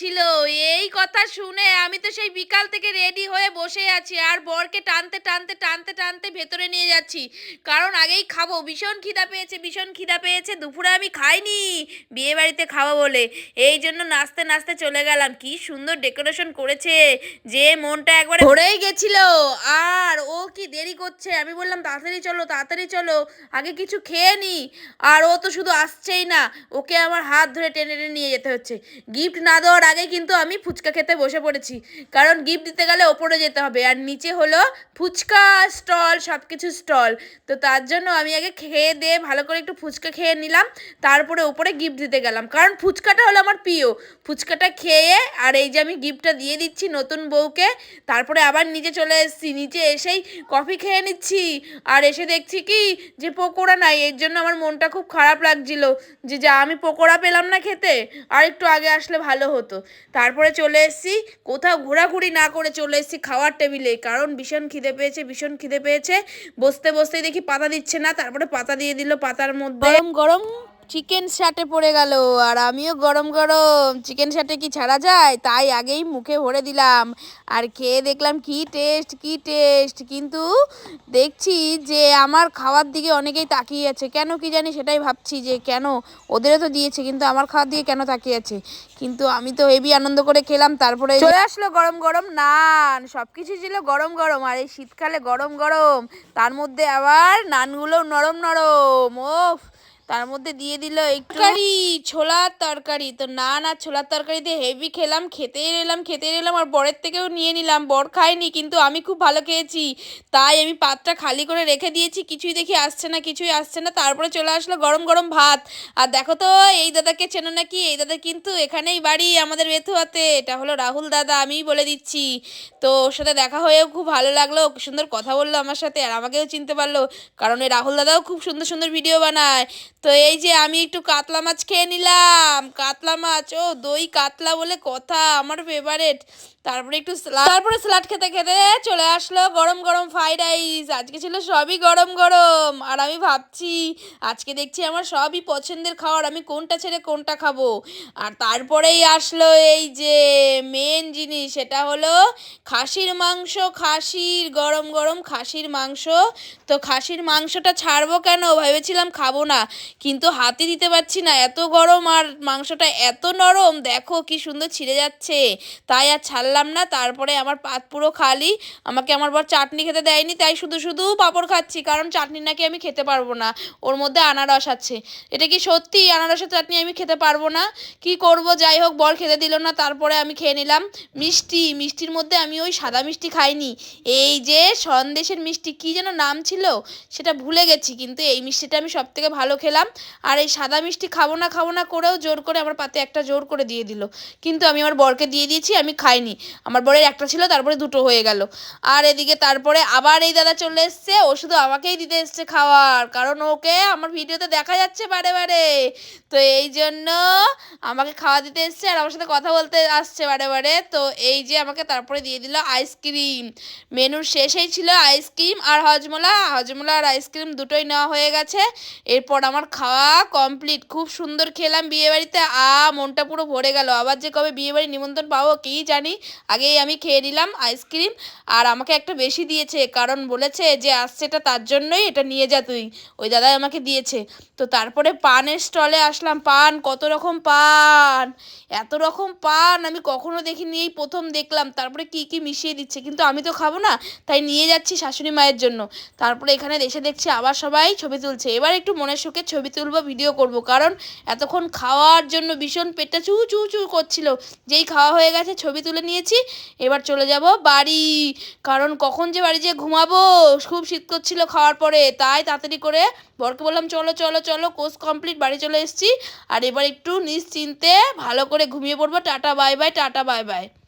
করছিল এই কথা শুনে আমি তো সেই বিকাল থেকে রেডি হয়ে বসে আছি, আর বরকে টানতে টানতে টানতে টানতে ভেতরে নিয়ে যাচ্ছি। কারণ আগেই খাব। ভীষণ খিদা পেয়েছে, ভীষণ খিদা পেয়েছে। দুপুরে আমি খাইনি। বিয়ে বাড়িতে খাব বলে। এই জন্য নাচতে নাচতে চলে গেলাম। কি সুন্দর ডেকোরেশন করেছে। যে মনটা একবার ভরেই গেছিল। আর ও কি দেরি করছে? আমি বললাম, তাড়াতাড়ি চলো তাড়াতাড়ি চলো। আগে কিছু খেয়ে নি। আর ও তো শুধু আসছেই না। ওকে আমার হাত ধরে টেনে টেনে নিয়ে যেতে হচ্ছে। গিফট না দেওয়ার আগে কিন্তু আমি ফুচকা খেতে বসে পড়েছি। কারণ গিফট দিতে গেলে ওপরে যেতে হবে। আর নিচে হলো ফুচকা স্টল সব কিছু স্টল। তো তার জন্য আমি আগে খেয়ে দিয়ে ভালো করে একটু ফুচকা খেয়ে নিলাম। তারপরে ওপরে গিফট দিতে গেলাম। কারণ ফুচকাটা হলো আমার প্রিয়। ফুচকাটা খেয়ে আর এই যে আমি গিফটটা দিয়ে দিচ্ছি নতুন বউকে, তারপরে আবার নিচে চলে এসেছি। নিচে এসেই কফি খেয়ে নিচ্ছি। আর এসে দেখছি কি? যে পকোড়া নাই। এর জন্য আমার মনটা খুব খারাপ লাগছিল। যে যা আমি পকোড়া পেলাম না খেতে, আর একটু আগে আসলে ভালো হতো। তারপরে চলে এসেছি, কোথাও ঘোরাঘুরি না করে চলে এসেছি খাওয়ার টেবিলে। কারণ ভীষণ খিদে পেয়েছে, ভীষণ খিদে পেয়েছে। বসতে বসতেই দেখি পাতা দিচ্ছে না, তারপরে পাতা দিয়ে দিল পাতার মধ্যে। গরম গরম চিকেন শার্টে পড়ে গেল, আর আমিও গরম গরম। চিকেন শার্টে কি ছাড়া যায়? তাই আগেই মুখে ভরে দিলাম। আর খেয়ে দেখলাম কি টেস্ট কি টেস্ট কিন্তু দেখছি যে আমার খাওয়ার দিকে অনেকেই তাকিয়ে আছে। কেন কি জানি সেটাই ভাবছি যে কেন? ওদেরও তো দিয়েছে, কিন্তু আমার খাওয়ার দিকে কেন তাকিয়ে আছে? কিন্তু আমি তো হেভি আনন্দ করে খেলাম, তারপরে চলে আসলো গরম গরম নান। সব কিছু ছিল গরম গরম, আর এই শীতকালে গরম গরম। তার মধ্যে আবার নানগুলো নরম নরম। ওফ তার মধ্যে দিয়ে দিল একটু ছোলার তরকারি। তো না না, ছোলার তরকারি দিয়ে হেভি খেলাম, খেতেই রইলাম খেতেই রইলাম আর বরের থেকেও নিয়ে নিলাম। বর খায়নি, কিন্তু আমি খুব ভালো খেয়েছি। তাই আমি পাতটা খালি করে রেখে দিয়েছি, কিছুই দেখি আসছে না, কিছুই আসছে না। তারপরে চলে আসলো গরম গরম ভাত। আর দেখো তো, এই দাদাকে চেনো নাকি? এই দাদা কিন্তু এখানেই বাড়ি, আমাদের বেথুয়াতে। এটা হলো রাহুল দাদা, আমিই বলে দিচ্ছি। তো ওর সাথে দেখা হয়েও খুব ভালো লাগল সুন্দর কথা বলল আমার সাথে। আর আমাকেও চিনতে পারল, কারণ এই রাহুল দাদাও খুব সুন্দর সুন্দর ভিডিও বানায়। তো এই যে আমি একটু কাতলা মাছ খেয়ে নিলাম। কাতলা মাছ, ও দই কাতলা বলে কথা, আমার ফেভারেট তারপরে একটু তারপরে স্যালাড খেতে খেতে চলে আসলো গরম গরম ফ্রাইড রাইস আজকে ছিল সবই গরম গরম। আর আমি ভাবছি, আজকে দেখছি আমার সবই পছন্দের খাবার আমি কোনটা ছেড়ে কোনটা খাব। আর তারপরেই আসলো এই যে মেন জিনিস, সেটা হলো খাসির মাংস, খাসির, গরম গরম খাসির মাংস। তো খাসির মাংসটা ছাড়বো কেন? ভেবেছিলাম খাব না। কিন্তু হাতে দিতে পারছি না, এত গরম আর মাংসটা এত নরম, দেখো কি সুন্দর ছিঁড়ে যাচ্ছে। তাই আর ছাড়লাম না, তারপরে আমার পাত পুরো খালি, আমাকে আমার বর চাটনি খেতে দেয়নি, তাই শুধু শুধু পাঁপড় খাচ্ছি, কারণ চাটনি নাকি আমি খেতে পারব না, ওর মধ্যে আনারস আছে। এটা কি সত্যি আনারসের চাটনি আমি খেতে পারব না? কি করব, যাই হোক, বর খেতে দিল না, তারপরে আমি খেয়ে নিলাম মিষ্টি, মিষ্টির মধ্যে আমি ওই সাদা মিষ্টি খাইনি। এই যে সন্দেশের মিষ্টি, কি যেন নাম ছিল, সেটা ভুলে গেছি, কিন্তু এই মিষ্টিটা আমি সব থেকে ভালো খেলাম। আর এই সাদা মিষ্টি খাব না খাব না করেও জোর করে আমার পাতে একটা জোর করে দিয়ে দিল। কিন্তু আমি আমার বরকে দিয়ে দিয়েছি, আমি খাইনি। আমার বরের একটা ছিল, তারপরে দুটো হয়ে গেল। আর এদিকে তারপরে আবার এই দাদা চলে এসছে, ও শুধু আমাকেই দিতে এসছে খাওয়ার। কারণ ওকে আমার ভিডিওতে দেখা যাচ্ছে বারে বারে। তো এই জন্য আমাকে খাওয়া দিতে এসছে আর আমার সাথে কথা বলতে আসছে বারে বারে। তো এই যে আমাকে তারপরে দিয়ে দিল আইসক্রিম। মেনুর শেষেই ছিল আইসক্রিম আর হজমোলা। হজমোলা আর আইসক্রিম দুটোই নেওয়া হয়ে গেছে। এরপর আমার খাওয়া কমপ্লিট খুব সুন্দর খেলাম বিয়েবাড়িতে। আ, মনটা পুরো ভরে গেল। আবার যে কবে বিয়েবাড়ি নিমন্ত্রণ পাবো কী জানি? আগেই আমি খেয়ে নিলাম আইসক্রিম। আর আমাকে একটা বেশি দিয়েছে, কারণ বলেছে যে আসছে এটা তার জন্যই, এটা নিয়ে যা তুই। ওই দাদাই আমাকে দিয়েছে। তো তারপরে পানের স্টলে আসলাম। পান, কত রকম পান! এত রকম পান, আমি কখনো দেখিনি। এই প্রথম দেখলাম। তারপরে কি কি মিশিয়ে দিচ্ছে? কিন্তু আমি তো খাব না, তাই নিয়ে যাচ্ছি শাশুড়ি মায়ের জন্য। তারপরে এখানে এসে দেখছি আবার সবাই ছবি তুলছে। এবার একটু মনের সুখে ছবি তুলবো, ভিডিও করব। কারণ এতক্ষণ খাওয়ার জন্য ভীষণ পেটটা চু চু চু করছিল। যেই খাওয়া হয়ে গেছে, ছবি তুলে নিয়েছি। এবার চলে যাব বাড়ি। কারণ কখন যে বাড়ি যেয়ে ঘুমাবো? খুব শীত করছিল খাওয়ার পরে। তাই তাড়াতাড়ি করে বরকে বললাম, চলো চলো চলো, কোর্স কমপ্লিট, বাড়ি চলে এসেছি। আর এবার একটু নিশ্চিন্তে ভালো করে ঘুমিয়ে পড়ব। টাটা, bye bye, tata, bye by.